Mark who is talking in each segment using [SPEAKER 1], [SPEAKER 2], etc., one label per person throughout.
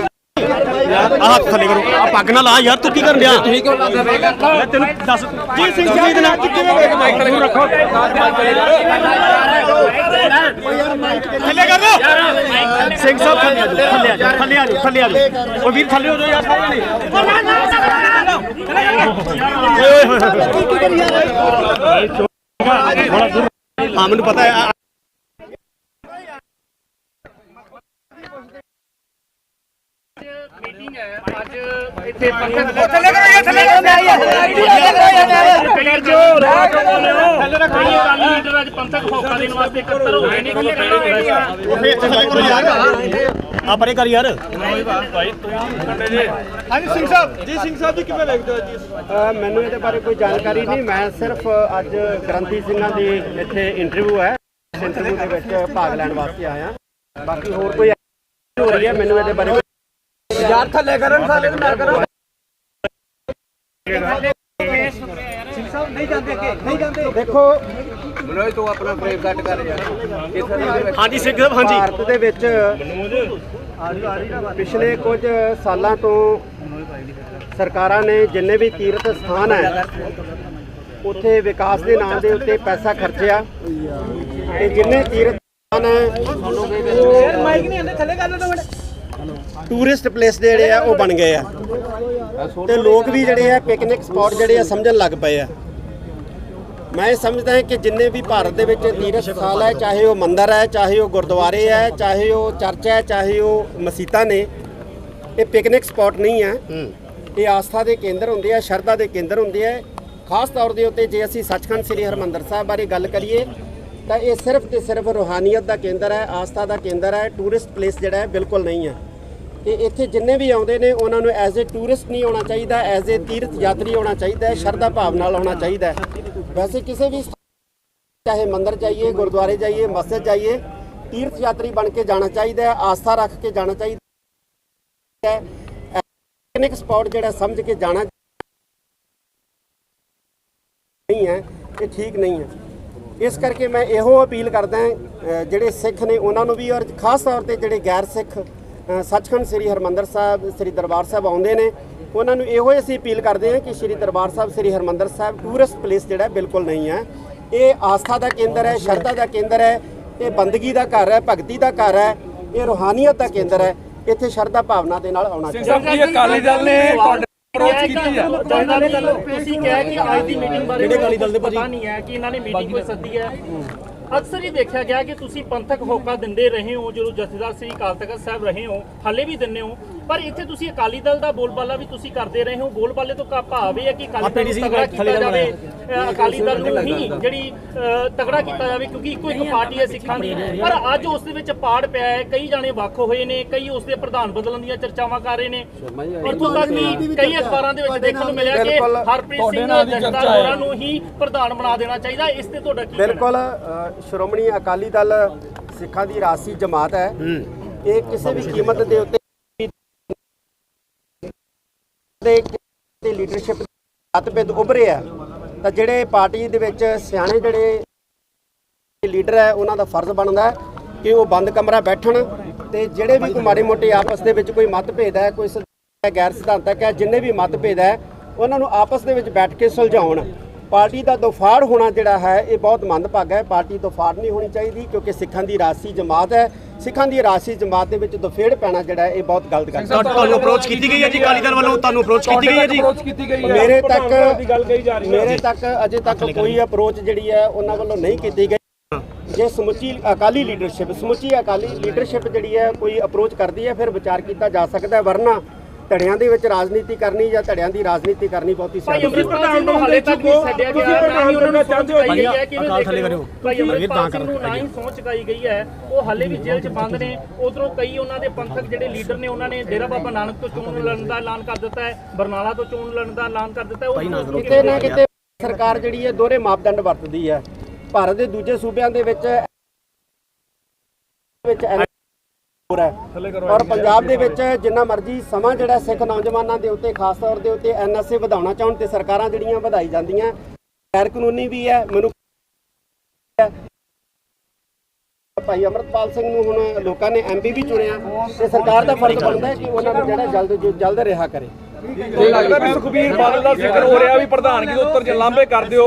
[SPEAKER 1] ਆਹ ਹੱਥ ਥੱਲੇ ਕਰੋ। ਆ ਪੱਗ ਨਾ ਲਾ ਯਾਰ ਤੂੰ ਕੀ ਕਰਨ ਡਿਆ? ਠੀਕ ਹੋ ਮੈਂ ਤੈਨੂੰ ਦੱਸ ਜੀ ਸਿੰਘ ਸਾਹਿਬ ਦੇ ਨਾਲ? ਕਿਵੇਂ ਵੇਖ ਮਾਈਕ ਥੱਲੇ ਰੱਖੋ। ਥੱਲੇ ਕਰ ਦੋ। ਸਿੰਘ ਸਾਹਿਬ ਥੱਲੇ ਆ ਜਾਓ, ਥੱਲੇ ਆ ਜਾਓ, ਥੱਲੇ ਆ ਜਾਓ, ਥੱਲੇ ਆ ਜਾਓ। ਉਹ ਵੀਰ ਥੱਲੇ ਹੋ ਜਾਓ ਯਾਰ ਸਾਰੇ ਜਣੇ। ਓਏ ਹੋਏ ਹੋਏ ਹਾਂ? ਮੈਨੂੰ ਪਤਾ ਹੈ ਆ-
[SPEAKER 2] ਮੀਟਿੰਗ ਹੈ ਅੱਜ ਇੱਥੇ ਪੰਕਜ ਥੱਲੇ ਕਰੋ ਯਾਰ ਥੱਲੇ ਕਲੀਅਰ ਜੋ ਰਾਜ ਬੋਲੇ ਹੋ ਥੱਲੇ ਰੱਖੋ ਅਕਾਲੀ ਲੀਡਰ ਅੱਜ ਪੰਥਕ ਹੋਕਾ ਦੇਣ ਵਾਸਤੇ ਇਕੱਤਰ ਹੋਏ ਨੇ। ਕੀ ਕਹਿਣਾ
[SPEAKER 1] ਉਹ ਫੇਰ ਇੱਥੇ ਥੱਲੇ ਕਰੋ ਯਾਰ। ਆ ਪਰੇ ਕਰ ਯਾਰ।
[SPEAKER 3] ਅ, ਮੈਨੂੰ ਇਹਦੇ ਬਾਰੇ ਕੋਈ ਜਾਣਕਾਰੀ ਨਹੀਂ। ਮੈਂ ਸਿਰਫ ਅੱਜ ਗ੍ਰੰਥੀ ਸਿੰਘਾਂ ਦੀ ਇੱਥੇ ਇੰਟਰਵਿਊ ਹੈ। ਇੰਟਰਵਿਊ ਦੇ ਵਿੱਚ ਭਾਗ ਲੈਣ ਵਾਸਤੇ ਆਇਆ। ਬਾਕੀ ਹੋਰ ਕੋਈ ਹੋ ਰਹੀ ਹੈ ਮੈਨੂੰ ਇਹਦੇ ਬਾਰੇ ਯਾਰ ਥੱਲੇ ਕਰਨ ਸਾਲੇ ਨਾ ਕਰੋ। ਦੇਖੋ
[SPEAKER 1] ਹਾਂਜੀ ਸਿੰਘ ਸਾਹਿਬ ਹਾਂਜੀ।
[SPEAKER 3] ਭਾਰਤ ਦੇ ਵਿੱਚ ਪਿਛਲੇ ਕੁਝ ਸਾਲਾਂ ਤੋਂ ਸਰਕਾਰਾਂ ਨੇ ਜਿੰਨੇ ਵੀ ਤੀਰਥ ਸਥਾਨ ਹੈ ਉੱਥੇ ਵਿਕਾਸ ਦੇ ਨਾਮ ਦੇ ਉੱਤੇ ਪੈਸਾ ਖਰਚਿਆ। ਤੇ ਜਿੰਨੇ ਤੀਰਥ ਸਥਾਨ ਹੈ ਮਾਈਕ ਨਹੀਂ ਆਂਦੇ ਥੱਲੇ ਕਰ ਲਓ ਟੂਰਿਸਟ ਪਲੇਸ ਜਿਹੜੇ ਆ ਉਹ ਬਣ ਗਏ ਆ। ਤੇ ਲੋਕ ਵੀ ਜਿਹੜੇ ਆ ਪਿਕਨਿਕ ਸਪੌਟ ਜਿਹੜੇ ਆ ਸਮਝਣ ਲੱਗ ਪਏ ਆ। ਮੈਂ ਸਮਝਦਾ ਹਾਂ ਕਿ ਜਿੰਨੇ ਵੀ ਭਾਰਤ ਦੇ ਵਿੱਚ ਤੀਰਥ ਸਥਾਨ ਹੈ ਚਾਹੇ ਉਹ ਮੰਦਿਰ ਹੈ ਚਾਹੇ ਉਹ ਗੁਰਦੁਆਰੇ ਹੈ ਚਾਹੇ ਉਹ ਚਰਚ ਹੈ ਚਾਹੇ ਉਹ ਮਸੀਤਾਂ ਨੇ ਇਹ ਪਿਕਨਿਕ ਸਪੌਟ ਨਹੀਂ ਹੈ। ਇਹ ਆਸਥਾ ਦੇ ਕੇਂਦਰ ਹੁੰਦੇ ਆ ਸ਼ਰਧਾ ਦੇ ਕੇਂਦਰ ਹੁੰਦੇ ਆ। ਖਾਸ ਤੌਰ ਦੇ ਉੱਤੇ ਜੇ ਅਸੀਂ ਸੱਚਖੰਡ ਸ੍ਰੀ ਹਰਿਮੰਦਰ ਸਾਹਿਬ ਬਾਰੇ ਗੱਲ ਕਰੀਏ ਤਾਂ ਇਹ ਸਿਰਫ ਤੇ ਸਿਰਫ ਰੂਹਾਨੀਅਤ ਦਾ ਕੇਂਦਰ ਹੈ ਆਸਥਾ ਦਾ ਕੇਂਦਰ ਹੈ ਟੂਰਿਸਟ ਪਲੇਸ ਜਿਹੜਾ ਹੈ ਬਿਲਕੁਲ ਨਹੀਂ ਹੈ ਤੇ ਇੱਥੇ ਜਿੰਨੇ ਵੀ ਆਉਂਦੇ ਨੇ, ਉਹਨਾਂ ਨੂੰ ਐਜ਼ ਅ ਟੂਰਿਸਟ ਨਹੀਂ ਆਉਣਾ ਚਾਹੀਦਾ ਐਜ਼ ਅ ਤੀਰਥ ਯਾਤਰੀ ਆਉਣਾ ਚਾਹੀਦਾ ਹੈ, ਸ਼ਰਧਾ ਭਾਵ ਨਾਲ ਆਉਣਾ ਚਾਹੀਦਾ ਹੈ। ਵੈਸੇ ਕਿਸੇ ਵੀ ਚਾਹੇ ਮੰਦਰ ਜਾਈਏ, ਗੁਰਦੁਆਰੇ ਜਾਈਏ, ਮਸਜਿਦ ਜਾਈਏ, ਤੀਰਥ ਯਾਤਰੀ ਬਣ ਕੇ ਜਾਣਾ ਚਾਹੀਦਾ ਹੈ, ਆਸਥਾ ਰੱਖ ਕੇ ਜਾਣਾ ਚਾਹੀਦਾ ਹੈ। ਪਿਕਨਿਕ ਸਪੌਟ ਜਿਹੜਾ ਸਮਝ ਕੇ ਜਾਣਾ ਨਹੀਂ ਹੈ ਇਹ ਠੀਕ ਨਹੀਂ ਹੈ। ਇਸ ਕਰਕੇ ਮੈਂ ਇਹੋ ਅਪੀਲ ਕਰਦਾ ਜਿਹੜੇ ਸਿੱਖ ਨੇ ਉਹਨਾਂ ਨੂੰ ਵੀ ਔਰ ਖਾਸ ਤੌਰ ਤੇ ਜਿਹੜੇ ਗੈਰ ਸਿੱਖ ਸੱਚਖੰਡ ਸ੍ਰੀ ਹਰਮੰਦਰ ਸਾਹਿਬ ਸ੍ਰੀ ਦਰਬਾਰ ਸਾਹਿਬ ਆਉਂਦੇ ਨੇ। ਉਹਨਾਂ ਨੂੰ ਇਹੋ ਹੀ ਅਸੀਂ ਅਪੀਲ ਕਰਦੇ ਹਾਂ ਕਿ ਸ੍ਰੀ ਦਰਬਾਰ ਸਾਹਿਬ ਸ੍ਰੀ ਹਰਮੰਦਰ ਸਾਹਿਬ ਟੂਰਿਸਟ ਪਲੇਸ ਜਿਹੜਾ ਬਿਲਕੁਲ ਨਹੀਂ ਹੈ। ਇਹ ਆਸਥਾ ਦਾ ਕੇਂਦਰ ਹੈ ਸ਼ਰਧਾ ਦਾ ਕੇਂਦਰ ਹੈ ਇਹ ਬੰਦਗੀ ਦਾ ਘਰ ਹੈ ਭਗਤੀ ਦਾ ਘਰ ਹੈ ਇਹ ਰੂਹਾਨੀਅਤ ਦਾ ਕੇਂਦਰ ਹੈ। ਇੱਥੇ ਸ਼ਰਧਾ ਭਾਵਨਾ ਦੇ ਨਾਲ ਆਉਣਾ ਚਾਹੀਦਾ
[SPEAKER 2] ਸਾਹਿਬ ਜੀ ਅਕਾਲੀ ਦਲ ਨੇ ਅਪਰੋਚ ਕੀਤੀ ਆ ਤੁਸੀਂ ਕਿਹਾ ਕਿ ਅੱਜ ਦੀ ਮੀਟਿੰਗ ਬਾਰੇ? ਪਤਾ ਨਹੀਂ ਹੈ ਕਿ ਇਹਨਾਂ ਨੇ ਮੀਟਿੰਗ ਕੋਈ ਸੱਦੀ ਹੈ। ਅਕਸਰ ਹੀ ਦੇਖਿਆ ਗਿਆ ਕਿ ਤੁਸੀਂ ਪੰਥਕ ਹੋਕਾ ਦਿੰਦੇ ਰਹੇ ਹੋ ਜਦੋਂ ਜਥੇਦਾਰ ਸ੍ਰੀ ਅਕਾਲ ਤਖਤ ਸਾਹਿਬ ਰਹੇ ਹੋ ਹਾਲੇ ਵੀ ਦਿੰਦੇ ਹੋ ਪਰ ਇੱਥੇ ਤੁਸੀਂ ਅਕਾਲੀ ਦਲ ਦਾ ਬੋਲਬਾਲਾ ਵੀ ਤੁਸੀਂ ਕਰਦੇ ਰਹੇ ਹੋ। ਬੋਲਬਾਲੇ ਤੋਂ ਕਾ ਭਾਵ ਇਹ ਹੈ ਕਿ ਅਕਾਲੀ ਦਲ ਨੂੰ ਤਗੜਾ ਕੀਤਾ ਜਾਵੇ ਅਕਾਲੀ ਦਲ ਨੂੰ ਹੀ ਜਿਹੜੀ ਤਗੜਾ ਕੀਤਾ ਜਾਵੇ ਕਿਉਂਕਿ ਇੱਕੋ ਇੱਕ ਪਾਰਟੀ ਹੈ ਸਿੱਖਾਂ ਦੀ। ਪਰ ਅੱਜ ਉਸ ਦੇ ਵਿੱਚ ਪਾੜ ਪਿਆ ਹੈ ਕਈ ਜਾਣੇ ਵੱਖ ਹੋਏ ਨੇ ਕਈ ਉਸ ਦੇ ਪ੍ਰਧਾਨ ਬਦਲਣ ਦੀਆਂ ਚਰਚਾਵਾਂ ਕਰ ਰਹੇ ਨੇ। ਇੱਥੋਂ ਤੱਕ ਕਿ ਕਈ ਅਖਬਾਰਾਂ ਦੇ ਵਿੱਚ ਦੇਖਣ ਨੂੰ ਮਿਲਿਆ ਕਿ। ਹਰਪ੍ਰੀਤ ਸਿੰਘ ਜਥੇਦਾਰ ਹੋਰਾਂ ਨੂੰ ਹੀ ਪ੍ਰਧਾਨ ਬਣਾ ਦੇਣਾ ਚਾਹੀਦਾ। ਇਸ ਤੇ ਤੁਹਾਡਾ ਕੀ?
[SPEAKER 3] ਬਿਲਕੁਲ ਸ਼੍ਰੋਮਣੀ ਅਕਾਲੀ ਦਲ ਸਿੱਖਾਂ ਦੀ ਰਾਸੀ ਜਮਾਤ ਹੈ। ਇਹ ਕਿਸੇ ਵੀ ਕੀਮਤ ਦੇ ਉੱਤੇ ਦੇ ਦੇ ਲੀਡਰਸ਼ਿਪ ਮਤਭੇਦ ਉੱਭਰੇ ਆ। ਤਾਂ ਜਿਹੜੇ ਪਾਰਟੀ ਦੇ ਵਿੱਚ ਸਿਆਣੇ ਜਿਹੜੇ ਲੀਡਰ ਹੈ ਉਹਨਾਂ ਦਾ ਫਰਜ਼ ਬਣਦਾ ਹੈ ਕਿ ਉਹ ਬੰਦ ਕਮਰਾ ਬੈਠਣ ਤੇ ਜਿਹੜੇ ਵੀ ਕੋਈ ਮਾੜੇ ਮੋਟੇ ਆਪਸ ਦੇ ਵਿੱਚ ਕੋਈ ਮਤਭੇਦ ਹੈ ਕੋਈ ਗੈਰ ਸਿਧਾਂਤਕ ਹੈ ਜਿੰਨੇ ਵੀ ਮਤਭੇਦ ਹੈ ਉਹਨਾਂ ਨੂੰ ਆਪਸ ਦੇ ਵਿੱਚ ਬੈਠ ਕੇ ਸੁਲਝਾਉਣ। ਪਾਰਟੀ ਦਾ ਦਫਾੜ ਹੋਣਾ ਜਿਹੜਾ ਹੈ ਇਹ ਬਹੁਤ ਮੰਦਭਾਗਾ ਹੈ। ਪਾਰਟੀ ਦਫਾੜ ਨਹੀਂ ਹੋਣੀ ਚਾਹੀਦੀ ਕਿਉਂਕਿ ਸਿੱਖਾਂ ਦੀ ਰਾਸੀ ਜਮਾਤ ਹੈ। ਸਿੱਖਾਂ ਦੀ ਰਾਸੀ ਜਮਾਤ ਦੇ ਵਿੱਚ ਦਫੇੜ ਪੈਣਾ ਜਿਹੜਾ ਹੈ ਇਹ ਬਹੁਤ ਗਲਤ ਗੱਲ ਹੈ।
[SPEAKER 1] ਤੁਹਾਨੂੰ ਅਪਰੋਚ ਕੀਤੀ ਗਈ ਹੈ ਜੀ? ਦਲ ਵੱਲੋਂ ਤੁਹਾਨੂੰ ਅਪਰੋਚ ਕੀਤੀ ਗਈ ਹੈ ਜੀ?
[SPEAKER 3] ਮੇਰੇ ਤੱਕ ਮੇਰੇ ਤੱਕ ਅਜੇ ਤੱਕ ਕੋਈ ਅਪਰੋਚ ਜਿਹੜੀ ਹੈ ਉਹਨਾਂ ਵੱਲੋਂ ਨਹੀਂ ਕੀਤੀ ਗਈ। ਜੇ ਸਮੁੱਚੀ ਅਕਾਲੀ ਲੀਡਰਸ਼ਿਪ ਸਮੁੱਚੀ ਅਕਾਲੀ ਲੀਡਰਸ਼ਿਪ ਜਿਹੜੀ ਹੈ ਕੋਈ ਅਪਰੋਚ ਕਰਦੀ ਹੈ ਫਿਰ ਵਿਚਾਰ ਕੀਤਾ ਜਾ ਸਕਦਾ ਹੈ। ਵਰਨਾ ਧੜਿਆਂ ਦੇ ਵਿੱਚ ਰਾਜਨੀਤੀ ਕਰਨੀ ਜਾਂ ਧੜਿਆਂ ਦੀ ਰਾਜਨੀਤੀ ਕਰਨੀ ਬਹੁਤੀ
[SPEAKER 2] ਭਾਈ
[SPEAKER 3] ਸਿਆਣੀ
[SPEAKER 2] ਅੰਮ੍ਰਿਤਪਾਲ ਸਿੰਘ ਨੂੰ ਹਾਲੇ ਤੱਕ ਨਹੀਂ ਛੱਡਿਆ ਗਿਆ ਨਾ ਹੀ ਉਹਨਾਂ ਨੂੰ ਚਾਹੁੰਦੇ ਹੋ ਗਈ ਹੈ ਕਿ
[SPEAKER 1] ਅਕਾਲ ਥੱਲੇ ਕਰਿਓ।
[SPEAKER 2] ਭਾਈ
[SPEAKER 1] ਵੀਰ ਤਾਂ
[SPEAKER 2] ਅੰਮ੍ਰਿਤਪਾਲ ਸਿੰਘ ਨੂੰ ਨਾ ਹੀ ਸਹੁੰ ਚੁਕਾਈ ਗਈ ਹੈ ਉਹ ਹਾਲੇ ਵੀ ਜੇਲ੍ਹ 'ਚ ਬੰਦ ਨੇ ਉਧਰੋਂ ਕਈ ਉਹਨਾਂ ਦੇ ਪੰਥਕ ਜਿਹੜੇ ਲੀਡਰ ਨੇ ਉਹਨਾਂ ਨੇ ਡੇਰਾ ਬਾਬਾ ਨਾਨਕ ਤੋਂ ਚੋਣ ਲੜਨ ਦਾ ਐਲਾਨ ਕਰ ਦਿੱਤਾ ਹੈ ਬਰਨਾਲਾ ਤੋਂ ਚੋਣ ਲੜਨ ਦਾ ਐਲਾਨ ਕਰ ਦਿੱਤਾ ਹੈ ਉਹ
[SPEAKER 3] ਕਿਤੇ ਨਾ ਕਿਤੇ ਸਰਕਾਰ ਜਿਹੜੀ ਹੈ ਦੋਹਰੇ ਮਾਪਦੰਡ ਵਰਤਦੀ ਹੈ। ਭਾਰਤ ਦੇ ਦੂਜੇ ਸੂਬਿਆਂ ਦੇ ਵਿੱਚ ਵਿੱਚ ਹੋਰ ਹੈ ਔਰ ਪੰਜਾਬ ਦੇ ਵਿੱਚ ਜਿੰਨਾ ਮਰਜ਼ੀ ਸਮਾਂ ਜਿਹੜਾ ਸਿੱਖ ਨੌਜਵਾਨਾਂ ਦੇ ਉੱਤੇ ਖਾਸ ਤੌਰ ਦੇ ਉੱਤੇ ਐਨਐਸਏ ਵਧਾਉਣਾ ਚਾਹਣ ਤੇ ਸਰਕਾਰਾਂ ਜਿਹੜੀਆਂ ਵਧਾਈ ਜਾਂਦੀਆਂ ਗੈਰ ਕਾਨੂੰਨੀ ਵੀ ਹੈ ਮੈਨੂੰ ਭਾਈ ਅਮਰਤਪਾਲ ਸਿੰਘ ਨੂੰ ਹੁਣ ਲੋਕਾਂ ਨੇ ਐਮਪੀ ਵੀ ਚੁਣਿਆ ਤੇ ਸਰਕਾਰ ਦਾ ਫਰਜ਼ ਬਣਦਾ ਹੈ ਕਿ ਉਹਨਾਂ ਨੂੰ ਜਿਹੜਾ ਜਲਦ ਜਲਦ ਰਿਹਾ ਕਰੇ।
[SPEAKER 4] ਲੱਗਦਾ ਵੀ ਸੁਖਬੀਰ ਬਾਦਲ ਦਾ ਜ਼ਿਕਰ ਹੋ ਰਿਹਾ ਵੀ ਪ੍ਰਧਾਨਗੀ ਤੋਂ ਉੱਤਰ ਜੇ ਲਾਂਭੇ ਕਰ ਦਿਓ।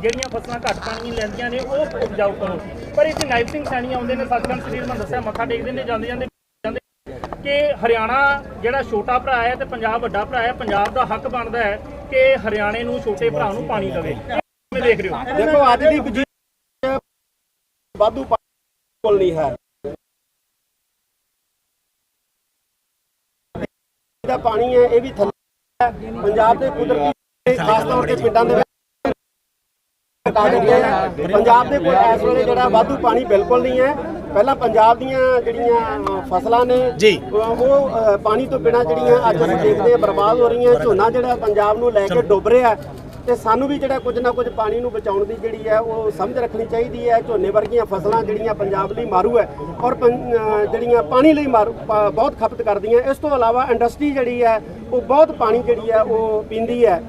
[SPEAKER 2] ਜਿਹੜੀਆਂ ਫਸਲਾਂ ਘੱਟ ਪਾਣੀ ਲੈਂਦੀਆਂ ਨੇ, ਉਹ ਉਪਜਾਊ ਕਰੋ। ਪਰ ਇੱਥੇ ਨਾਇਬ ਸਿੰਘ ਸੈਣੀ ਆਉਂਦੇ ਨੇ, ਸੱਚਖੰਡ ਸ੍ਰੀ ਹਰਿਮੰਦਰ ਸਾਹਿਬ ਮੱਥਾ ਟੇਕਦੇ ਨੇ, ਜਾਂਦੇ ਜਾਂਦੇ ਕਿ ਹਰਿਆਣਾ ਜਿਹੜਾ ਛੋਟਾ ਭਰਾ ਹੈ ਤੇ ਪੰਜਾਬ ਵੱਡਾ ਭਰਾ ਹੈ, ਪੰਜਾਬ ਦਾ ਹੱਕ ਬਣਦਾ ਹੈ ਕਿ ਹਰਿਆਣੇ ਨੂੰ ਛੋਟੇ ਭਰਾ ਨੂੰ ਪਾਣੀ ਦੇਵੇ। ਕਿਵੇਂ ਦੇਖ ਰਹੇ ਹੋ।
[SPEAKER 3] ਦੇਖੋ, ਅੱਜ ਦੀ ਵਜੀਦ ਵਾਧੂ ਕੋਲ ਨਹੀਂ ਹੈ। ਦਾ ਪਾਣੀ ਹੈ, ਇਹ ਵੀ ਥੱਲੇ ਪੰਜਾਬ ਦੇ ਕੁਦਰਤੀ ਖਾਸ ਤੌਰ ਤੇ ਪਿੰਡਾਂ ਦੇ ਘਟਾ ਦਿੱਤੇ ਹੈ। ਪੰਜਾਬ ਦੇ ਕੋਲ ਇਸ ਵੇਲੇ ਜਿਹੜਾ ਵਾਧੂ ਪਾਣੀ ਬਿਲਕੁਲ ਨਹੀਂ ਹੈ। ਪਹਿਲਾਂ ਪੰਜਾਬ ਦੀਆਂ ਜਿਹੜੀਆਂ ਫਸਲਾਂ ਨੇ। ਉਹ ਪਾਣੀ ਤੋਂ ਬਿਨਾਂ ਜਿਹੜੀਆਂ ਅੱਜ ਅਸੀਂ ਦੇਖਦੇ ਹਾਂ ਬਰਬਾਦ ਹੋ ਰਹੀਆਂ ਝੋਨਾ ਜਿਹੜਾ ਪੰਜਾਬ ਨੂੰ ਲੈ ਕੇ ਡੁੱਬ ਰਿਹਾ ਤੇ ਸਾਨੂੰ ਵੀ ਜਿਹੜਾ ਕੁਝ ਨਾ ਕੁਝ ਪਾਣੀ ਨੂੰ ਬਚਾਉਣ ਦੀ ਜਿਹੜੀ ਹੈ ਉਹ ਸਮਝ ਰੱਖਣੀ ਚਾਹੀਦੀ ਹੈ। ਝੋਨੇ ਵਰਗੀਆਂ ਫਸਲਾਂ ਜਿਹੜੀਆਂ ਪੰਜਾਬ ਲਈ ਮਾਰੂ ਹੈ ਔਰ ਜਿਹੜੀਆਂ ਪਾਣੀ ਲਈ ਮਾਰੂ ਬਹੁਤ ਖਪਤ ਕਰਦੀਆਂ। ਇਸ ਤੋਂ ਇਲਾਵਾ ਇੰਡਸਟਰੀ ਜਿਹੜੀ ਹੈ ਉਹ ਬਹੁਤ ਪਾਣੀ ਜਿਹੜੀ ਹੈ ਉਹ ਪੀਂਦੀ ਹੈ।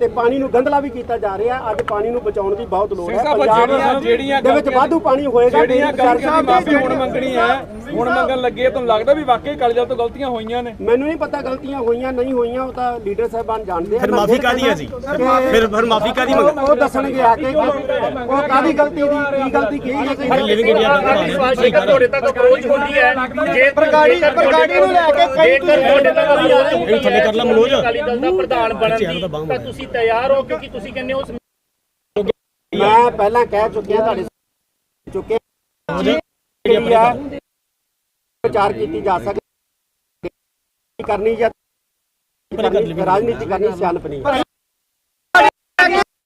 [SPEAKER 3] ਤੇ ਪਾਣੀ ਨੂੰ ਗੰਧਲਾ ਵੀ ਕੀਤਾ ਜਾ ਰਿਹਾ। ਅੱਜ ਪਾਣੀ ਨੂੰ ਬਚਾਉਣ ਦੀ ਬਹੁਤ ਲੋੜ ਹੈ।
[SPEAKER 4] ਜਿਹੜੀਆਂ
[SPEAKER 3] ਦੇ ਵਿੱਚ ਵਾਧੂ ਪਾਣੀ ਹੋਏਗਾ
[SPEAKER 4] ਜਿਹੜੀਆਂ ਦੀ ਮਾਫੀ ਹੁਣ ਮੰਗਣੀ ਹੈ ਹੁਣ ਮੰਗਣ ਲੱਗੇ ਤੁਹਾਨੂੰ ਲੱਗਦਾ ਵੀ ਵਾਕਈ ਅਕਾਲੀ ਦਲ ਤੋਂ ਗਲਤੀਆਂ ਹੋਈਆਂ ਨੇ?
[SPEAKER 3] ਮੈਨੂੰ ਨਹੀਂ ਪਤਾ ਗਲਤੀਆਂ ਹੋਈਆਂ ਨਹੀਂ ਹੋਈਆਂ ਉਹ ਤਾਂ ਲੀਡਰ ਸਾਹਿਬਾਨ ਜਾਣਦੇ ਆ
[SPEAKER 1] ਫਿਰ ਮਾਫੀ ਕਾਦੀ ਹੈ ਜੀ?
[SPEAKER 3] ਕਿ
[SPEAKER 1] ਫਿਰ ਫਿਰ ਮਾਫੀ ਕਾਦੀ ਮੰਗ
[SPEAKER 3] ਉਹ ਦੱਸਣਗੇ ਆ ਕੇ ਕਿ ਉਹ ਕਾਦੀ ਗਲਤੀ ਦੀ ਕੀ ਗਲਤੀ ਕੀਤੀ ਹੈ ਕਿ
[SPEAKER 1] ਲਿਵਿੰਗ ਇੰਡੀਆ ਦਾ
[SPEAKER 2] ਆਖਰੀ ਸਵਾਲ ਜੇਕਰ ਤੁਹਾਡੇ ਤੱਕ ਅਪਰੋਚ ਹੁੰਦੀ ਹੈ। ਜੇ
[SPEAKER 3] ਪ੍ਰਗਾੜੀ- ਪ੍ਰਗਾੜੀ ਨੂੰ ਲੈ ਕੇ ਕਈ
[SPEAKER 2] ਜੇਕਰ ਤੁਹਾਡੇ ਤੱਕ ਅਪਰੋਚ ਹੁੰਦੀ
[SPEAKER 1] ਇਹਨੂੰ ਥੱਲੇ ਕਰ ਲੈ
[SPEAKER 2] ਹੈ
[SPEAKER 1] ਮਨੋਜ।
[SPEAKER 2] ਅਕਾਲੀ ਦਲ ਦਾ ਪ੍ਰਧਾਨ ਬਣਨ ਦੀ ਤਾਂ ਤੁਸੀਂ ਤਿਆਰ ਹੋ ਕਿਉਂਕਿ ਤੁਸੀਂ ਕਹਿੰਦੇ ਹੋ
[SPEAKER 3] ਮੈਂ ਪਹਿਲਾਂ ਕਹਿ ਚੁੱਕਿਆ ਤੁਹਾਡੇ ਚੁੱਕੇ ਜਿਹੜੀ ਆ ਵਿਚਾਰ ਕੀਤੀ ਜਾ ਸਕਦੀ ਕਰਨੀ ਜਾਂ ਰਾਜਨੀਤੀ ਕਰਨੀ ਸਿਆਣਪ ਨਹੀਂ।